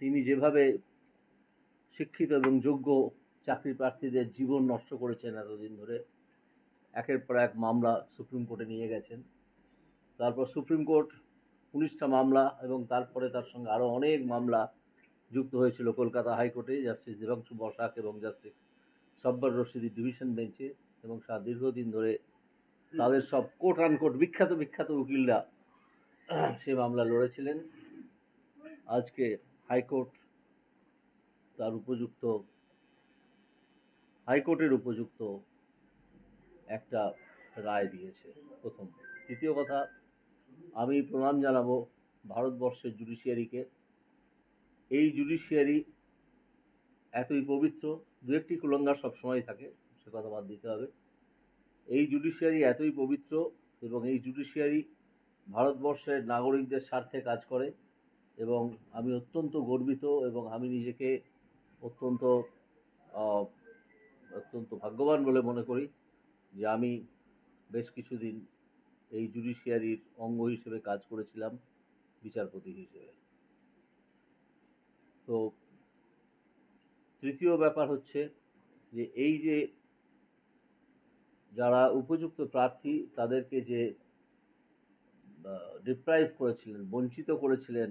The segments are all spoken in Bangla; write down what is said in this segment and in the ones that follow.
তিনি যেভাবে শিক্ষিত এবং যোগ্য চাকরি প্রার্থীদের জীবন নষ্ট করেছেন এতদিন ধরে, একের পর এক মামলা সুপ্রিম কোর্টে নিয়ে গেছেন। তারপর সুপ্রিম কোর্ট উনিশটা মামলা এবং তারপরে তার সঙ্গে আরও অনেক মামলা যুক্ত হয়েছিল কলকাতা হাইকোর্টে, জাস্টিস দেবাংশু বসাক এবং জাস্টিস সব্বর রশিদি ডিভিশন বেঞ্চে এবং সারা দীর্ঘদিন ধরে তাদের সব কোর্ট কোট আনকোট বিখ্যাত বিখ্যাত উকিলরা সে মামলা লড়েছিলেন। আজকে হাইকোর্ট তার উপযুক্ত, হাইকোর্টের উপযুক্ত একটা রায় দিয়েছে প্রথম। দ্বিতীয় কথা, আমি প্রণাম জানাব ভারতবর্ষের জুডিশিয়ারিকে। এই জুডিশিয়ারি এতই পবিত্র, দু একটি কুলঙ্গার সবসময় থাকে, সে কথা বাদ দিতে হবে। এই জুডিশিয়ারি এতই পবিত্র এবং এই জুডিশিয়ারি ভারতবর্ষের নাগরিকদের স্বার্থে কাজ করে। এবং আমি অত্যন্ত গর্বিত এবং আমি নিজেকে অত্যন্ত অত্যন্ত ভাগ্যবান বলে মনে করি যে আমি বেশ কিছুদিন এই জুডিশিয়ারির অঙ্গ হিসেবে কাজ করেছিলাম, বিচারপতি হিসেবে। তো তৃতীয় ব্যাপার হচ্ছে যে এই যে যারা উপযুক্ত প্রার্থী তাদেরকে যে ডিপ্রাইভ করেছিলেন, বঞ্চিত করেছিলেন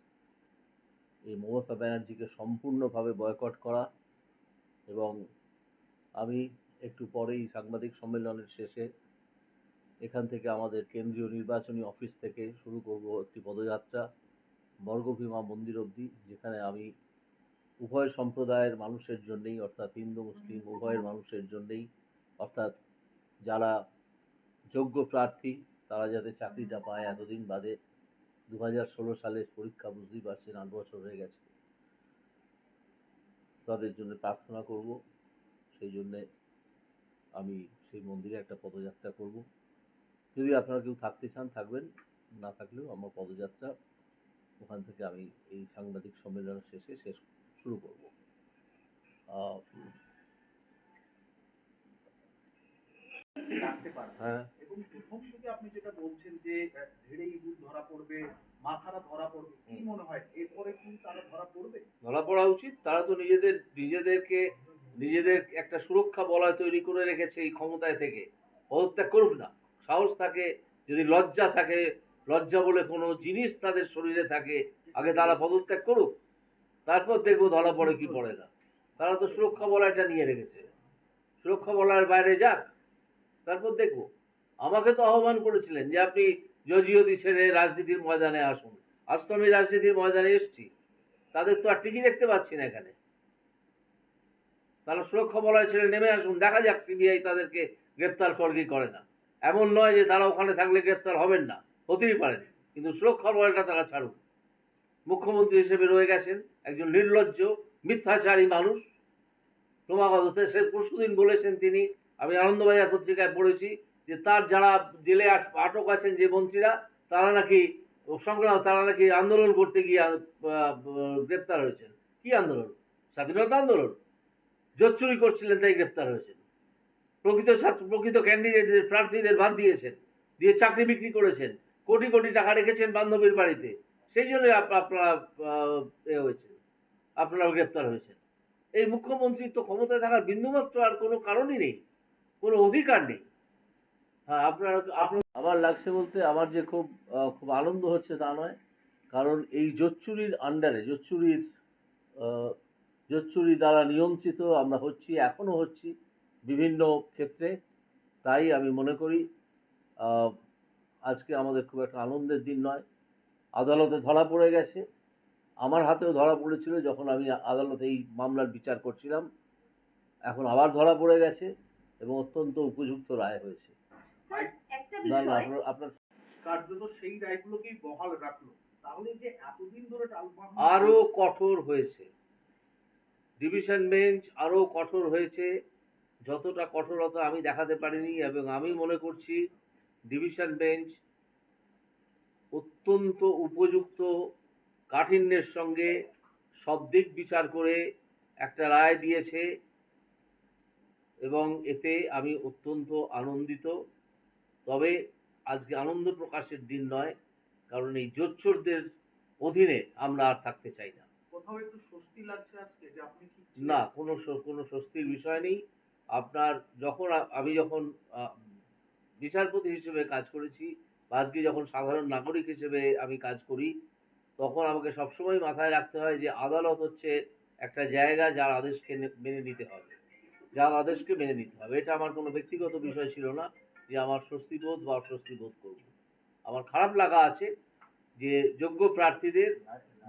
এই মমতা ব্যানার্জিকে সম্পূর্ণভাবে বয়কট করা এবং আমি একটু পরেই সাংবাদিক সম্মেলনের শেষে এখান থেকে আমাদের কেন্দ্রীয় নির্বাচনী অফিস থেকে শুরু করব একটি পদযাত্রা, বর্গভীমা মন্দির অবধি, যেখানে আমি উভয় সম্প্রদায়ের মানুষের জন্যেই, অর্থাৎ হিন্দু, মুসলিম উভয়ের মানুষের জন্যেই, অর্থাৎ যারা যোগ্য প্রার্থী, তারা যাতে চাকরিটা পায় এতদিন বাদে দু হাজার ষোলো সালের পরীক্ষা বুঝতেই পারছেন আট বছর হয়ে গেছে। তাদের জন্য প্রার্থনা করব সেই জন্যে আমি সেই মন্দিরে একটা পদযাত্রা করব। যদি আপনারা কেউ থাকতে চান থাকবেন না থাকলেও আমার পদযাত্রা ওখান থেকে আমি এই সাংবাদিক সম্মেলনের শেষে শেষ শুরু করব। হ্যাঁ। এবং প্রথম থেকে আপনি যেটা বলছেন যে ধীরে ইঁদুর ধরা পড়বে মাথারা ধরা পড়বে কি মনে হয়? এরপরে কি তারা ধরা পড়বে? ধরা পড়া উচিত। তারা তো নিজেদের নিজেদেরকে নিজেদের একটা সুরক্ষা বলয় তৈরি করে রেখেছে এই ক্ষমতায় থেকে। পদত্যাগ করুক না। সাহস থাকে যদি লজ্জা থাকে লজ্জা বলে কোনো জিনিস তাদের শরীরে থাকে আগে তারা পদত্যাগ করুক। তারপর দেখব ধরা পড়ে কি পড়ে না। তারা তো সুরক্ষা বলয়টা নিয়ে রেখেছে। সুরক্ষা বলয়ের বাইরে যাক তারপর দেখব। আমাকে তো আহ্বান করেছিলেন যে আপনি জজিয়তি ছেড়ে রাজনীতির ময়দানে আসুন। আজ তো আমি রাজনীতির ময়দানে এসছি। তাদের তো আর টিকি দেখতে পাচ্ছি না এখানে। তারা সুরক্ষা বলয় ছেড়ে নেমে আসুন, দেখা যাক সিবিআই তাদেরকে গ্রেপ্তার করে কি করে না। এমন নয় যে তারা ওখানে থাকলে গ্রেপ্তার হবেন না, হতেই পারেন। কিন্তু সুরক্ষা বলয়টা তারা ছাড়ুন মুখ্যমন্ত্রী হিসেবে রয়ে গেছেন একজন নির্লজ্জ, মিথ্যাচারী মানুষ। ক্রমাগত সে পরশুদিন বলেছেন তিনি, আমি আনন্দবাজার পত্রিকায় পড়েছি যে তার যারা জেলে আট- আটক আছেন যে মন্ত্রীরা, তারা নাকি সংগ্রাম, তারা নাকি আন্দোলন করতে গিয়ে গ্রেপ্তার হয়েছেন। কি আন্দোলন? স্বাধীনতা আন্দোলন? জোর চুরি করছিলেন, তাই গ্রেপ্তার হয়েছেন। প্রকৃত ছাত্র, প্রকৃত ক্যান্ডিডেটদের প্রার্থীদের বাদ দিয়েছেন, দিয়ে চাকরি বিক্রি করেছেন, কোটি কোটি টাকা রেখেছেন বান্ধবীর বাড়িতে। সেই জন্য আপ- আপনারা এ হয়েছেন, আপনারাও গ্রেপ্তার হয়েছেন। এই মুখ্যমন্ত্রীর তো ক্ষমতায় থাকার বিন্দুমাত্র আর কোনো কারণই নেই, কোনো অধিকার নেই। হ্যাঁ আপনারা আমার লাগছে বলতে আমার যে খুব খুব আনন্দ হচ্ছে তা নয়। কারণ এই জোচ্চুরির আন্ডারে জোচ্চুরির জোচ্চুরি দ্বারা নিয়ন্ত্রিত আমরা হচ্ছি, এখনও হচ্ছি বিভিন্ন ক্ষেত্রে। তাই আমি মনে করি আজকে আমাদের খুব একটা আনন্দের দিন নয়। আদালতে ধরা পড়ে গেছে। আমার হাতেও ধরা পড়েছিল যখন আমি আদালতে এই মামলার বিচার করছিলাম। এখন আবার ধরা পড়ে গেছে এবং অত্যন্ত উপযুক্ত রায় হয়েছে। স্যার একটা না না বিষয় আপনার আপনার কার্যত সেই রায়গুলোকেই বহাল রাখল? তাহলে যে এতদিন ধরে আরও কঠোর হয়েছে। ডিভিশন বেঞ্চ আরও কঠোর হয়েছে। যতটা কঠোরতা আমি দেখাতে পারিনি এবং আমি মনে করছি ডিভিশন বেঞ্চ অত্যন্ত উপযুক্ত কাঠিন্যের সঙ্গে সব দিক বিচার করে একটা রায় দিয়েছে এবং এতে আমি অত্যন্ত আনন্দিত। তবে আজকে আনন্দ প্রকাশের দিন নয় কারণ এই জোচ্চোরদের অধীনে আমরা আর থাকতে চাই না। কোথাও একটু স্বস্তি লাগছে আজকে যে আপনি কি না কোনো কোনো স্বস্তির বিষয় নেই। আপনার যখন আমি যখন বিচারপতি হিসেবে কাজ করেছি বা আজকে যখন সাধারণ নাগরিক হিসেবে আমি কাজ করি তখন আমাকে সবসময় মাথায় রাখতে হয় যে আদালত হচ্ছে একটা জায়গা যার আদেশকে মেনে নিতে হবে। যার আদেশকে মেনে নিতে হবে। এটা আমার কোনো ব্যক্তিগত বিষয় ছিল না। যে আমার স্বস্তিবোধ বা অস্বস্তি বোধ করব। আমার খারাপ লাগা আছে যে যোগ্য প্রার্থীদের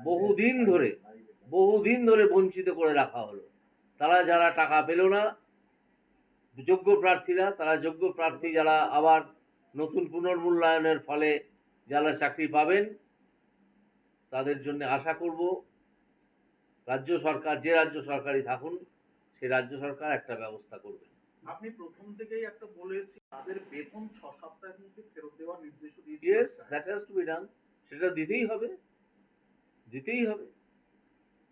বহুদিন ধরে বহুদিন ধরে বঞ্চিত করে রাখা হলো। তারা যারা টাকা পেল না, যোগ্য প্রার্থীরা, তারা যোগ্য প্রার্থী যারা আবার নতুন পুনর্মূল্যায়নের ফলে যারা চাকরি পাবেন, তাদের জন্য আশা করব রাজ্য সরকার, যে রাজ্য সরকারই থাকুন, সে রাজ্য সরকার একটা ব্যবস্থা করবে। আপনি প্রথম থেকেই একটা বলে তাদের বেতন ছ সপ্তাহের মধ্যে ফেরত দেওয়ার নির্দেশ দিয়েছে। ইয়েস দ্যাট হ্যাজ টু সেটা দিতেই হবে। দিতেই হবে।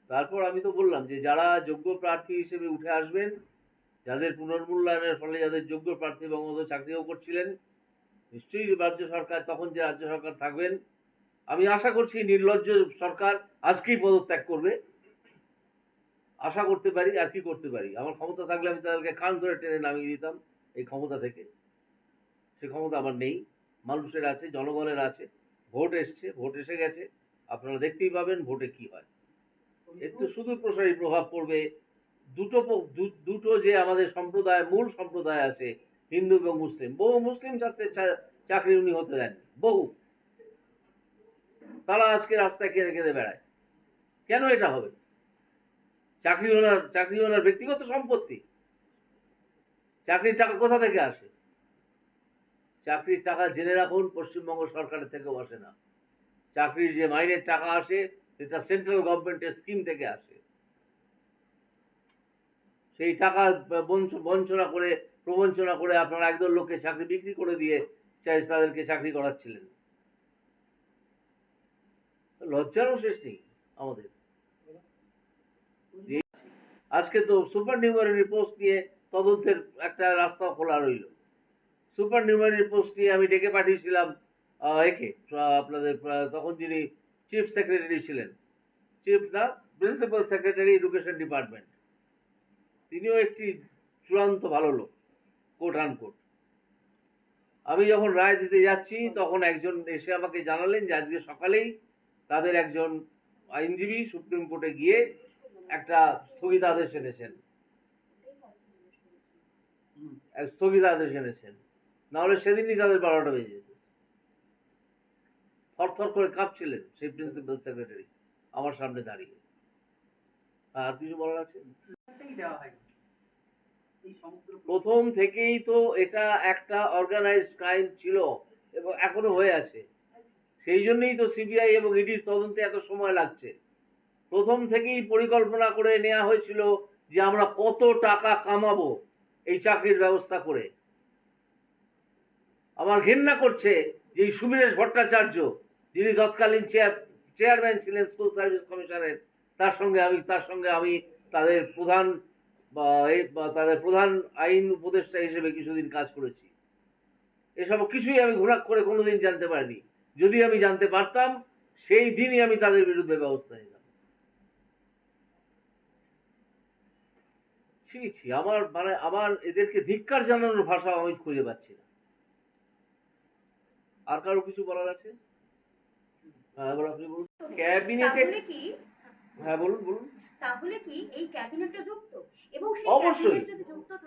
তারপর আমি তো বললাম যে, যারা যোগ্য প্রার্থী হিসেবে উঠে আসবেন, যাদের পুনর্মূল্যায়নের ফলে যাদের যোগ্য প্রার্থী বঙ্গবন্ধু চাকরিও করছিলেন, নিশ্চয়ই রাজ্য সরকার, তখন যে রাজ্য সরকার থাকবেন, আমি আশা করছি নির্লজ্জ সরকার আজকেই পদত্যাগ করবে। আশা করতে পারি আর কি করতে পারি। আমার ক্ষমতা থাকলে আমি তাদেরকে কান ধরে টেনে নামিয়ে দিতাম এই ক্ষমতা থেকে। সে ক্ষমতা আমার নেই। মানুষের আছে, জনগণের আছে। ভোট এসছে, ভোট এসে গেছে। আপনারা দেখতেই পাবেন ভোটে কি হয়। এর তো প্রসারী প্রভাব পড়বে। দুটো দুটো যে আমাদের সম্প্রদায়, মূল সম্প্রদায় আছে, হিন্দু এবং মুসলিম, বহু মুসলিম ছাত্রের চাকরি উনি হতে দেননি বহু। তারা আজকে রাস্তায় কেঁদে কেঁদে বেড়ায়। কেন এটা হবে? চাকরি ওনার চাকরি ওনার ব্যক্তিগত সম্পত্তি। চাকরির টাকা কোথা থেকে আসে? চাকরির টাকা জেনে রাখুন, পশ্চিমবঙ্গ সরকারের থেকেও আসে না। চাকরির যে মাইনের টাকা আসে, সেটা সেন্ট্রাল গভর্নমেন্টের স্কিম থেকে আসে। সেই টাকা বঞ্চ- বঞ্চনা করে, প্রবঞ্চনা করে আপনারা একদল লোককে চাকরি বিক্রি করে দিয়ে চাই তাদেরকে চাকরি করাচ্ছিলেন। লজ্জারও শেষ নেই আমাদের। আজকে তো সুপার নিউমারি পোস্ট নিয়ে তদন্তের একটা রাস্তা খোলা রইল। সুপার নিউমারি পোস্ট নিয়ে আমি ডেকে পাঠিয়েছিলাম একে আপনাদের তখন যিনি চিফ সেক্রেটারি ছিলেন। চিফ না, প্রিন্সিপাল সেক্রেটারি এডুকেশন ডিপার্টমেন্ট। তিনিও একটি চূড়ান্ত ভালো লোক কোট আন কোট আমি যখন রায় দিতে যাচ্ছি, তখন একজন এসে আমাকে জানালেন যে আজকে সকালেই তাদের একজন আইনজীবী সুপ্রিম কোর্টে গিয়ে একটা স্থগিতাদেশ এনেছেন। স্থগিতাদেশ এনেছেন। নাহলে সেদিনই তাদের বারোটা বেজে যেত। থরথর করে কাঁপছিলেন সেই প্রিন্সিপাল সেক্রেটারি আমার সামনে দাঁড়িয়ে। আর কিছু বলার আছে? প্রথম থেকেই তো এটা একটা অর্গানাইজড ক্রাইম ছিল এবং এখনও হয়ে আছে। সেই জন্যই তো সিবিআই এবং ইডির তদন্তে এত সময় লাগছে। প্রথম থেকেই পরিকল্পনা করে নেওয়া হয়েছিল যে আমরা কত টাকা কামাবো এই চাকরির ব্যবস্থা করে। আমার ঘেন্না করছে যে সুবীরেশ ভট্টাচার্য, যিনি তৎকালীন চেয়ার চেয়ারম্যান ছিলেন স্কুল সার্ভিস কমিশনের তার সঙ্গে আমি, তার সঙ্গে আমি তাদের প্রধান তাদের প্রধান আইন উপদেষ্টা হিসেবে কিছুদিন কাজ করেছি। এসব কিছুই আমি ঘোরাক করে কোনোদিন জানতে পারিনি। যদি আমি জানতে পারতাম, সেই দিনই আমি তাদের বিরুদ্ধে ব্যবস্থা নিতাম। ছি ছি আমার মানে আমার এদেরকে ধিক্কার জানানোর ভাষা আমি খুঁজে পাচ্ছি না। আর কারও কিছু বলার আছে? হ্যাঁ এবার আপনি বলুন। ক্যাবিনেটে কি হ্যাঁ বলুন বলুন। তাহলে কি এই ক্যাবিনেটটা যুক্ত? এবং সেই অবশ্যই।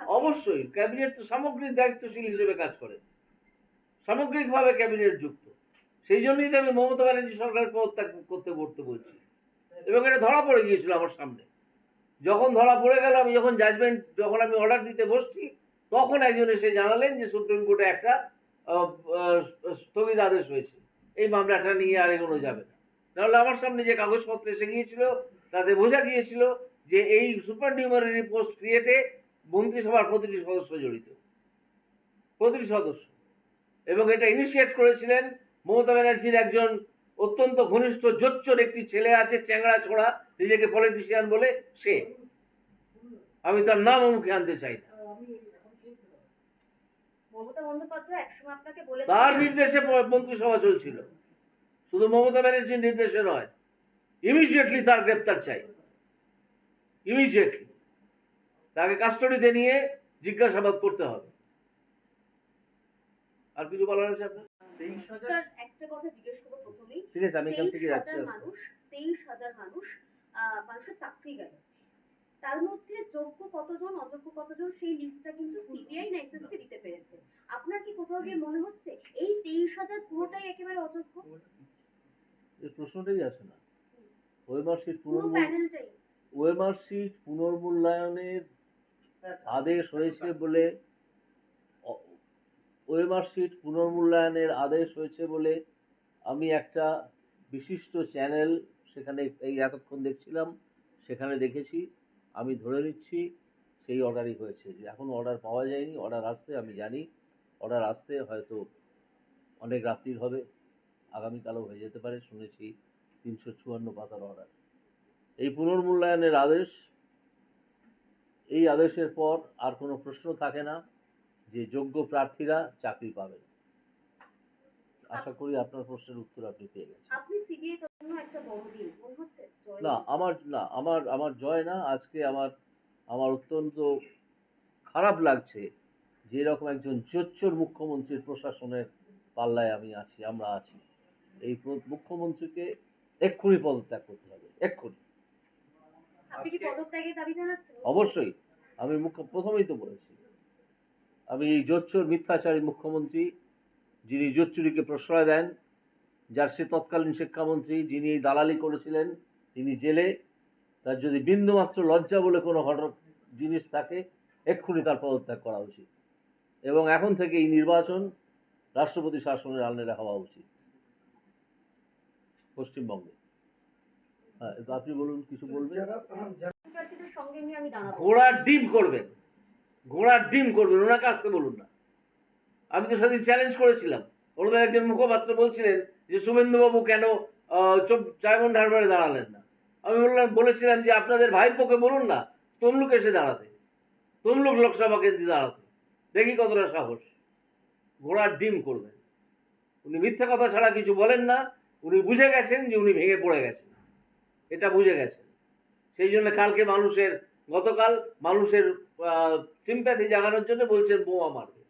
অবশ্যই। ক্যাবিনেট তো সামগ্রিক দায়িত্বশীল হিসেবে কাজ করে। সামগ্রিকভাবে ক্যাবিনেট যুক্ত। সেই জন্যই তো আমি মমতা ব্যানার্জি সরকারের পদত্যাগ করতে করতে বলছি। এবং এটা ধরা পড়ে গিয়েছিল আমার সামনে। যখন ধরা পড়ে গেল, আমি যখন জাজমেন্ট যখন আমি অর্ডার দিতে বসছি, তখন একজন এসে জানালেন যে সুপ্রিম কোর্টে একটা স্থগিত আদেশ হয়েছে। এই মামলাটা নিয়ে আর এগোনো যাবে না। নাহলে আমার সামনে যে কাগজপত্র এসে গিয়েছিল, তাতে বোঝা গিয়েছিল যে এই সুপার নিউমারি পোস্ট ক্রিয়েটে মন্ত্রিসভার প্রতিটি সদস্য জড়িত। প্রতিটি সদস্য। এবং এটা ইনিশিয়েট করেছিলেন মমতা ব্যানার্জির একজন অত্যন্ত ঘনিষ্ঠ জোচ্চর একটি ছেলে আছে চ্যাংড়া ছোড়া নিজেকে পলিটিশিয়ান বলে সে। আমি তার নাম মুখে আনতে চাই না। তার নির্দেশে মন্ত্রিসভা চলছিল। শুধু মমতা ব্যানার্জির নির্দেশে নয় ইমিডিয়েটলি তার গ্রেপ্তার চাই। ইমিডিয়েটলি তাকে কাস্টডিতে নিয়ে জিজ্ঞাসাবাদ করতে হবে। আর কিছু বলার আছে আপনার? স্যার একটা কথা জিজ্ঞেস করব প্রথমেই। ঠিক আছে আমি এখান থেকে যাচ্ছি মানুষ তেইশ হাজার মানুষ মানুষের চাকরি গেল। তার মধ্যে যোগ্য কতজন অযোগ্য কতজন সেই লিস্টটা কিন্তু সিবিআই না এসএসসি দিতে পেরেছে। আপনার কি কোথাও গিয়ে মনে হচ্ছে এই তেইশ হাজার পুরোটাই একেবারে অযোগ্য? এই প্রশ্নটাই আসে না। পুনর্মূল্যায়নের আদেশ হয়েছে বলে ওয়েমার্কশিট পুনর্মূল্যায়নের আদেশ হয়েছে বলে আমি একটা বিশিষ্ট চ্যানেল সেখানে এই এতক্ষণ দেখছিলাম, সেখানে দেখেছি, আমি ধরে নিচ্ছি, সেই অর্ডারই হয়েছে। যে এখন অর্ডার পাওয়া যায়নি, অর্ডার আসতে আমি জানি, অর্ডার আসতে হয়তো অনেক রাত্রির হবে, আগামীকালও হয়ে যেতে পারে, শুনেছি তিনশো চুয়ান্ন পাতার অর্ডার। এই পুনর্মূল্যায়নের আদেশ, এই আদেশের পর আর কোনো প্রশ্ন থাকে না। যে যোগ্য প্রার্থীরা চাকরি পাবেন। আশা করি আপনার প্রশ্নের উত্তর আপনি পেয়ে গেছেন। আপনি সিবিআই জন্য একটা বড় দিন মনে হচ্ছে না আমার না আমার আমার জয় না আজকে আমার আমার অত্যন্ত খারাপ লাগছে যে এরকম একজন জোচ্চর মুখ্যমন্ত্রীর প্রশাসনের পাল্লায় আমি আছি আমরা আছি। এই মুখ্যমন্ত্রীকে এক্ষুনি পদত্যাগ করতে হবে এক্ষুনি। আপনি কি পদত্যাগের দাবি জানাচ্ছেন? অবশ্যই আমি মুখ্য প্রথমেই তো বলেছি আমি এই জোচ্চুর মিথ্যাচারী মুখ্যমন্ত্রী যিনি জোচ্চুরিকে প্রশ্রয় দেন যার সে তৎকালীন শিক্ষামন্ত্রী যিনি এই দালালি করেছিলেন তিনি জেলে তার যদি বিন্দুমাত্র লজ্জা বলে কোনো ঘটনা জিনিস থাকে এক্ষুনি তার পদত্যাগ করা উচিত। এবং এখন থেকে এই নির্বাচন রাষ্ট্রপতি শাসনের আলনেরা হওয়া উচিত। পশ্চিমবঙ্গে। হ্যাঁ তো আপনি বলুন কিছু বলবেন? প্রার্থীদের সঙ্গে নিয়ে ঘোড়ার ডিম করবেন। ঘোড়ার ডিম করবেন ওনাকে আসতে বলুন না। আমি তো সেদিন চ্যালেঞ্জ করেছিলাম। ওনাদের একজন মুখপাত্র বলছিলেন যে শুভেন্দুবাবু কেন ডায়মন্ড হারবারে দাঁড়ালেন না? আমি বললাম, বলেছিলাম যে, আপনাদের ভাইপোকে বলুন না, তমলুক এসে দাঁড়াতে। তমলুক লোকসভা কেন্দ্রে দাঁড়াতে। দেখি কতটা সাহস। ঘোড়ার ডিম করবেন। উনি মিথ্যে কথা ছাড়া কিছু বলেন না। উনি বুঝে গেছেন যে, উনি ভেঙে পড়ে গেছেন। এটা বুঝে গেছেন। সেই জন্য কালকে মানুষের গতকাল মানুষের সিম্প্যাথি জাগানোর জন্য বলছেন বোমা মারবে।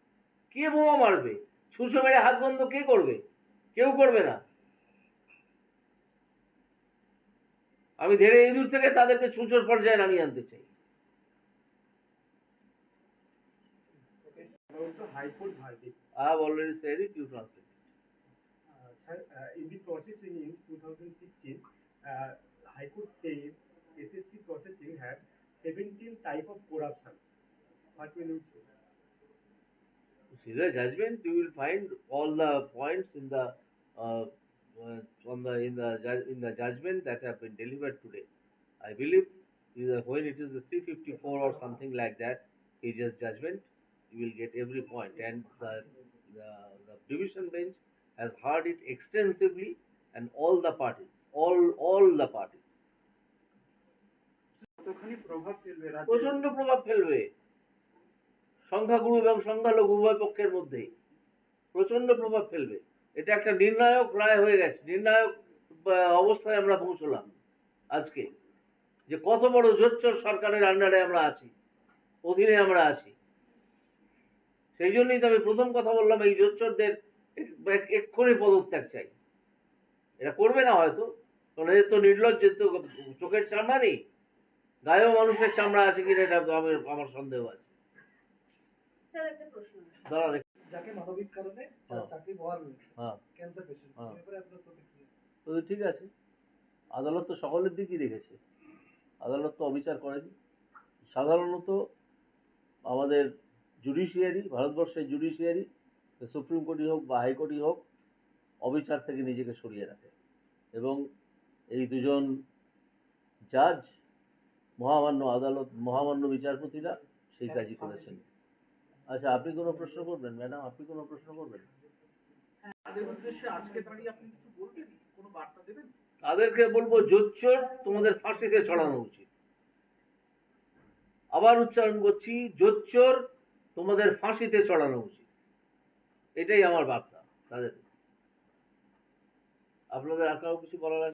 কে বোমা মারবে? ছুঁচো মেরে হাত বন্ধ কে করবে? কেউ করবে না। আমি ধীরে ইঁদুর থেকে তাদেরকে ছুঁচোর পর্যায়ে নামিয়ে আনতে চাই। Uh, sir, in the processing in 2016, High Court said SSC processing had 17 type of corruption. What will you say? See the judgment, you will find all the points in the uh, uh, from the in the in the judgment that have been delivered today. I believe when it is the 354 or something like that pages judgment, you will get every point, and the the, the division bench has heard it extensively, and all the parties, all all the parties. প্রভাব ফেলবে প্রচণ্ড প্রভাব ফেলবে। সংখ্যাগুরু এবং সংখ্যালঘু উভয় পক্ষের মধ্যেই প্রচণ্ড প্রভাব ফেলবে। এটা একটা নির্ণায়ক রায় হয়ে গেছে। নির্ণায়ক অবস্থায় আমরা পৌঁছলাম আজকে। যে কত বড় জোচ্চর সরকারের আন্ডারে আমরা আছি, অধীনে আমরা আছি। সেই জন্যই তো আমি প্রথম কথা বললাম, এই জোচ্চরদের এক্ষুনি পদত্যাগ চাই। এটা করবে না হয়তো, কারণ এদের তো নির্লজ্জের তো চোখের চামড়া নেই। গায়েও মানুষের চামড়া আছে কিনা এটা তো আমি আমার সন্দেহ আছে। স্যার একটা প্রশ্ন দাঁড়া যাকে মানবিক কারণে হ্যাঁ। চাকরি বহাল হ্যাঁ। Cancer patient. হ্যাঁ। এবারে আপনার প্রতিক্রিয়া? তো ঠিক আছে। আদালত তো সকলের দিকই রেখেছে আদালত তো অবিচার করেনি। সাধারণত আমাদের জুডিশিয়ারি ভারতবর্ষের জুডিশিয়ারি সুপ্রিম কোর্টই হোক বা হাইকোর্টই হোক অবিচার থেকে নিজেকে সরিয়ে রাখে। এবং এই দুজন জাজ মহামান্য আদালত মহামান্য বিচারপতিরা সেই কাজই করেছেন। আচ্ছা আপনি কোনো প্রশ্ন করবেন? ম্যাডাম আপনি কোনো প্রশ্ন করবেন? দেবেন? তাদেরকে বলব জোচ্চোর তোমাদের ফাঁসিতে ছড়ানো উচিত। আবার উচ্চারণ করছি জোচ্চোর তোমাদের ফাঁসিতে চড়ানো উচিত। এটাই আমার বার্তা তাদের। আপনাদের আর কারও কিছু বলার?